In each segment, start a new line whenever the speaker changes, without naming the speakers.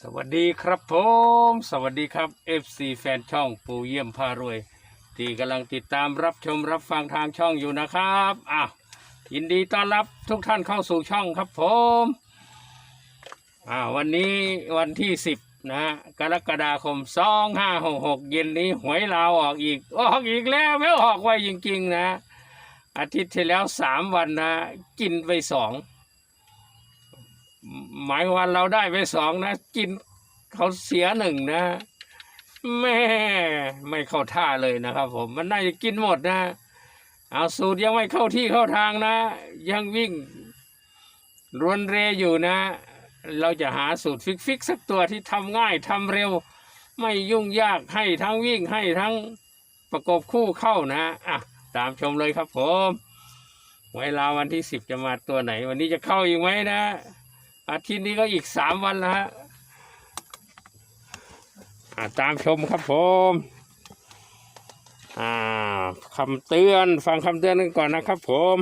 สวัสดีครับผม สวัสดีครับ FC แฟนช่องปูเยี่ยมพารวย ที่กำลังติดตามรับชมรับฟังทางช่องอยู่นะครับอ้าวยินดีต้อนรับทุกท่านเข้าสู่ช่องครับผมอ่าวันนี้วันที่ 10 นะกรกฎาคม 2566 เย็นนี้หวยลาวออกอีก ออกอีกแล้วไม่ออกไวจริงๆนะ อาทิตย์ที่แล้ว 3 วันนะ กินไปสอง หมายวามว่าเราได้ไปสองนะ กินเขาเสียหนึ่งนะแม่ไม่เข้าท่าเลยนะครับผมมันน่าจะกินหมดนะเอาสูตรยังไม่เข้าที่เข้าทางนะ ยังวิ่งรวนเรอยู่นะ เราจะหาสูตรฟิกๆสักตัวที่ทำง่ายทำเร็ว ไม่ยุ่งยากให้ทั้งวิ่งให้ทั้งประกบคู่เข้านะอะตามชมเลยครับผม เวลาวันที่สิบจะมาตัวไหน วันนี้จะเข้าอีกไหมนะ อาทิตย์นี้ก็อีกสามวันแล้วฮะาตามชมครับผมอ่าคำเตือนฟังคำเตือนกันก่อนนะครับผม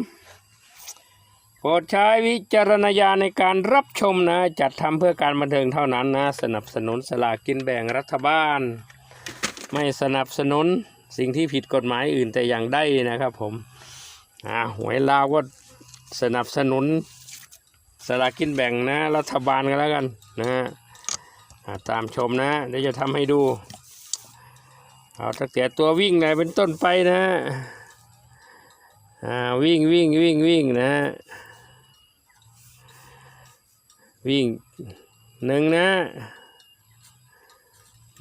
โปรดใช้วิจารณญาณในการรับชมนะ จัดทำเพื่อการบันเทิงเท่านั้นนะ สนับสนุนสลากกินแบ่งรัฐบาล ไม่สนับสนุนสิ่งที่ผิดกฎหมายอื่นแต่อย่างใดนะครับผมอ่าหวยลาวก็สนับสนุน สลากินแบ่งนะรัฐบาลกันแล้วกันนะฮะตามชมนะเดี๋ยวจะทำให้ดู เอาตั้งแต่ตัววิ่งเลยเป็นต้นไปนะวิ่งวิ่งวิ่งวิ่งนะวิ่งหนึ่งนะ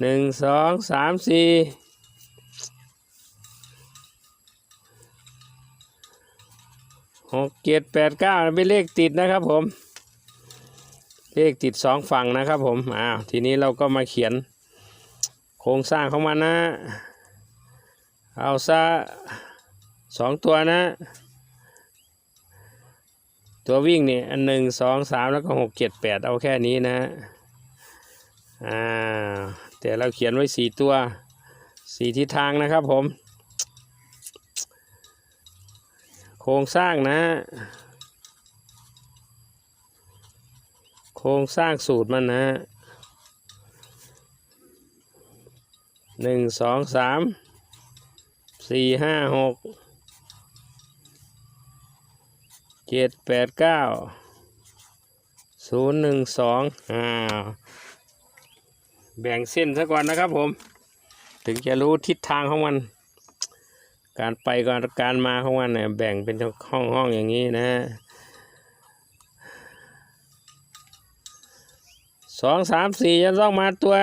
หนึ่งสองสามสี่ หกเจ็ดแปดเก้าเป็นเลขติดนะครับผม เลขติดสองฝั่งนะครับผมอ้าวทีนี้เราก็มาเขียน โครงสร้างของมันนะ เอาซะสองตัวนะ ตัววิ่งเนี่อันหนึ่งสองสามแล้วก็หกเจ็ดแปดเอาแค่นี้นะอ่าแต่เราเขียนไว้สี่ตัวสี่ทิศทางนะครับผม โครงสร้างนะ โครงสร้างสูตรมันนะหนึ่งสองสามสี่ห้าหกเจ็ดแปดเก้าศูนย์หนึ่งสองอ้าแบ่งเส้นซะก่อนนะครับผม ถึงจะรู้ทิศทางของมัน การไปก่อนการมาของมันเนี่ยแบ่งเป็นห้องห้องอย่างนี้นะสองสามสี่จะต้องมาตัว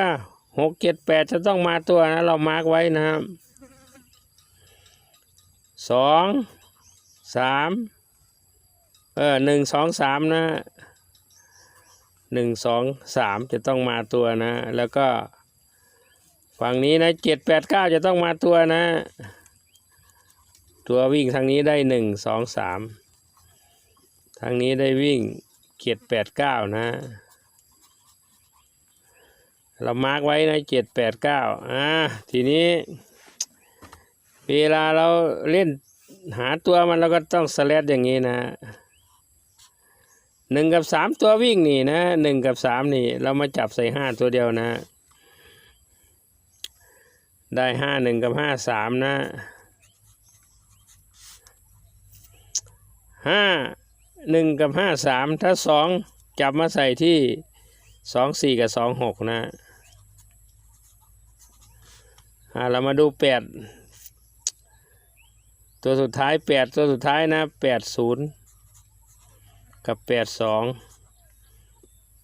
หกเจ็ดแปดจะต้องมาตัวนะ เรามาร์กไว้นะครับสองสามเออหนึ่งสองสามนะหนึ่งสองสามจะต้องมาตัวนะ แล้วก็ ฝั่งนี้นะเจ็ดแปดเก้าจะต้องมาตัวนะ ตัววิ่งทางนี้ได้หนึ่งสองสามทางนี้ได้วิ่งเจ็ดแปดเก้านะ เรามาร์กไว้นะเจ็ดแปดเก้าอ่าทีนี้ เวลาเราเล่นหาตัวมันเราก็ต้องสแลดอย่างนี้นะหนึ่งกับสามตัววิ่งนี่นะหนึ่งกับสามนี่ เรามาจับใส่ห้าตัวเดียวนะ ได้ห้าหนึ่งกับห้าสามนะ ห้าหนึ่งกับห้าสามถ้าสองจับมาใส่ที่สองสี่กับสองหกนะอ่าเรามาดูแปดตัวสุดท้ายแปดตัวสุดท้ายนะแปดศูนย์กับแปดสอง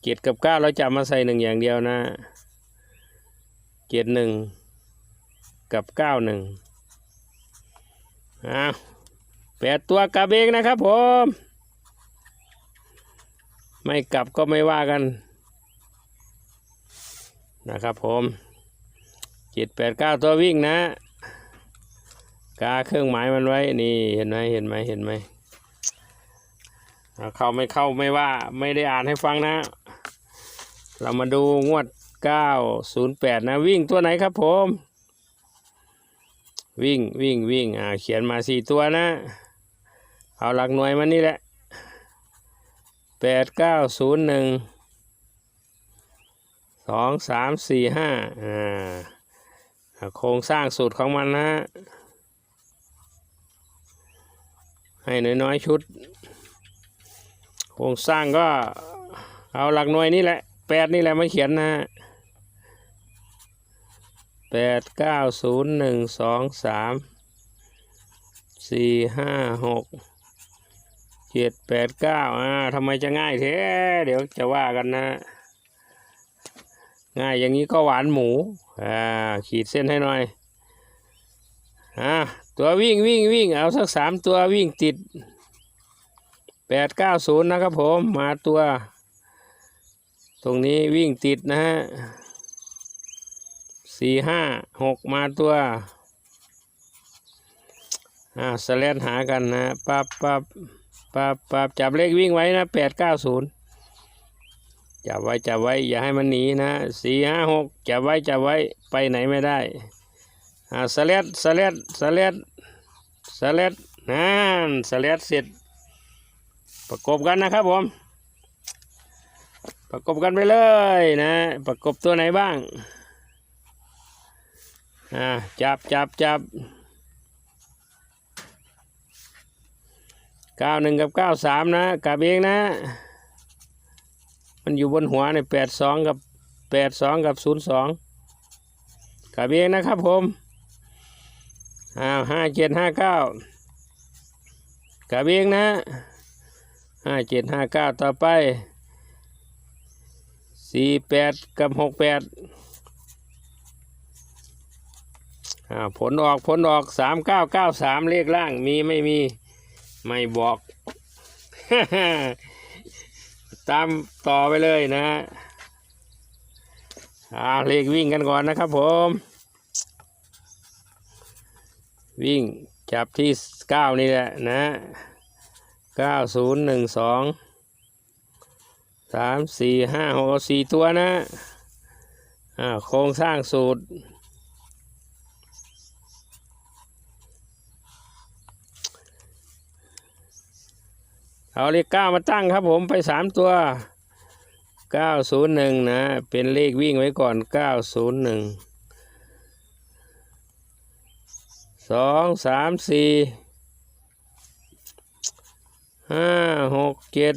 เจ็ดกับเก้าเราจับมาใส่หนึ่งอย่างเดียวนะเจ็ดหนึ่งกับเก้าหนึ่งอ้าว แปดตัวกลับเองนะครับผม ไม่กลับก็ไม่ว่ากัน นะครับผมเจ็ดแปดเก้าตัววิ่งนะ กาเครื่องหมายมันไว้ นี่เห็นไหมเห็นไหมเห็นไหมเข้าไม่เข้าไม่ว่าไม่ได้อ่านให้ฟังนะ เรามาดูงวดเก้าศูนย์แปดนะ วิ่งตัวไหนครับผม วิ่งวิ่งวิ่งอ่าเขียนมาสี่ตัวนะ เอาหลักหน่วยมันนี่แหละแปดเก้าศูนย์หนึ่งสองสามสี่ห้าอ่าโครงสร้างสูตรของมันนะ ให้น้อยๆชุด โครงสร้างก็เอาหลักหน่วยนี่แหละแปดนี่แหละมาเขียนนะแปดเก้าศูนย์หนึ่งสองสามสี่ห้าหก เจ็ดแปดเก้าอ่าทำไมจะง่ายแท้เดี๋ยวจะว่ากันนะ ง่ายอย่างนี้ก็หวานหมู อ่า ขีดเส้นให้หน่อย อ่า ตัววิ่งวิ่งวิ่ง เอาสักสามตัววิ่งติดแปดเก้าศูนย์นะครับผม มาตัว ตรงนี้วิ่งติดนะฮะสี่ห้าหกมาตัวอ่าสแลนหากันนะปั๊บปั๊บ ปับปับจับเลขวิ่งไว้นะแปดเก้าศูนย์จับไว้จับไว้อย่าให้มันหนีนะสี่ห้าหกจับไว้จับไว้ไปไหนไม่ได้อ่าสแลดสแลดสแลดสแลดนั่นสแลดเสร็จ ประกบกันนะครับผม ประกบกันไปเลยนะ ประกบตัวไหนบ้างอ่าจับจับจับ เก้าหนึ่งกับเก้าสามนะกลับเองนะ มันอยู่บนหัวในแปดสองกับแปดสองกับศูนย์สองกลับเองนะครับผมอ้าวห้าเจ็ดห้าเก้ากลับเองนะห้าเจ็ดห้าเก้าต่อไปสี่แปดกับหกแปดอ่าผลออกผลออกสามเก้าเก้าสามเลขล่างมีไม่มี ไม่บอก ตามต่อไปเลยนะอ่าเลขวิ่งกันก่อนนะครับผม วิ่งจับที่เก้านี่แหละนะเก้าศูนย์หนึ่งสองสามสี่ห้าหกสี่ตัวนะอ่าโครงสร้างสูตร เอาเลขเก้ามาตั้งครับผมไปสามตัวเก้าศูนย์หนึ่งนะ เป็นเลขวิ่งไว้ก่อนเก้าศูนย์หนึ่งสองสามสี่ห้าหกเจ็ด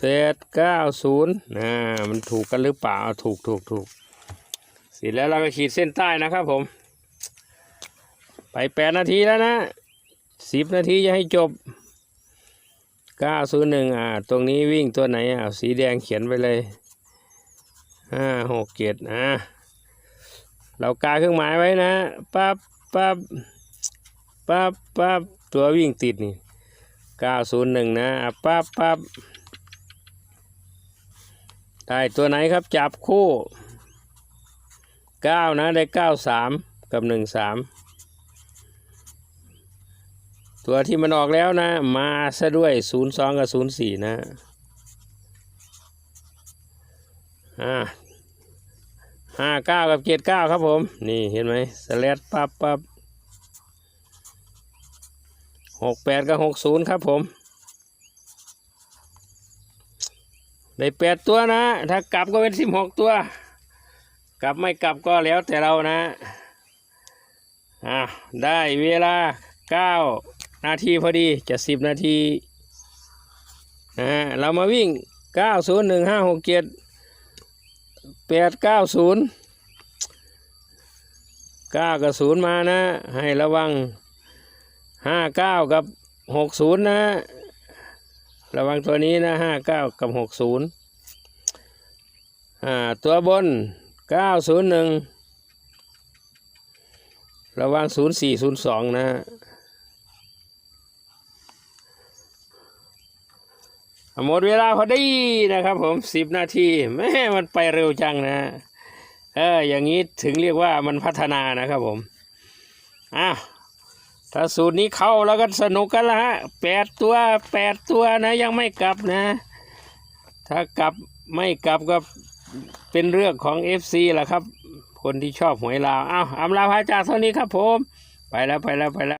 แปดเก้าศูนย์นะมันถูกกันหรือเปล่าถูกถูกถูกเสร็จแล้วเราก็ขีดเส้นใต้นะครับผม ไปแปดนาทีแล้วนะสิบนาทีจะให้จบเก้าศูนย์หนึ่งอ่า ตรงนี้วิ่งตัวไหนอ่าสีแดงเขียนไปเลยห้าหกเจ็ดอ่าเรากาเครื่องหมายไว้นะปั๊บปั๊บปั๊บปั๊บตัววิ่งติดนี่เก้าศูนย์หนึ่งนะอะปั๊บปั๊บ ได้ตัวไหนครับจับคู่เก้านะได้เก้าสามกับหนึ่งสามตัวที่มันออกแล้วนะ มาซะด้วย0 2กับ0 4นะอ่าห้าเก้ากับเจ็ดเก้าครับผม นี่เห็นไหมสแลดปับปับหกแปดกับหกศูนย์ครับผม ได้แปดตัวนะ ถ้ากลับก็เป็นสิบหกตัว กลับไม่กลับก็แล้วแต่เรานะอ่าได้เวลาเก้านาทีพอดีจะสิบนาทีนะเรามาวิ่งเก้าศูนย์หนึ่งห้าหกเจ็ดแปดเก้าศูนย์เก้ากับศูนย์มานะ ให้ระวังห้าเก้ากับหกศูนย์นะ ระวังตัวนี้นะห้าเก้ากับหกศูนย์อ่าตัวบนเก้าศูนย์หนึ่งระวังศูนย์สี่ศูนย์สองนะหมดเวลาพอดีนะครับผมสิบนาทีแม่มันไปเร็วจังนะเอออย่างนี้ถึงเรียกว่ามันพัฒนานะครับผมอ้าว ถ้าสูตรนี้เข้าแล้วก็สนุกกันละฮะแปดตัวแปดตัวนะ ยังไม่กลับนะ ถ้ากลับไม่กลับก็เป็นเรื่องของ FC แหละครับ คนที่ชอบหวยลาวอ้าวอำลาพาจากเท่านี้ครับผม ไปแล้วไปแล้วไปแล้ว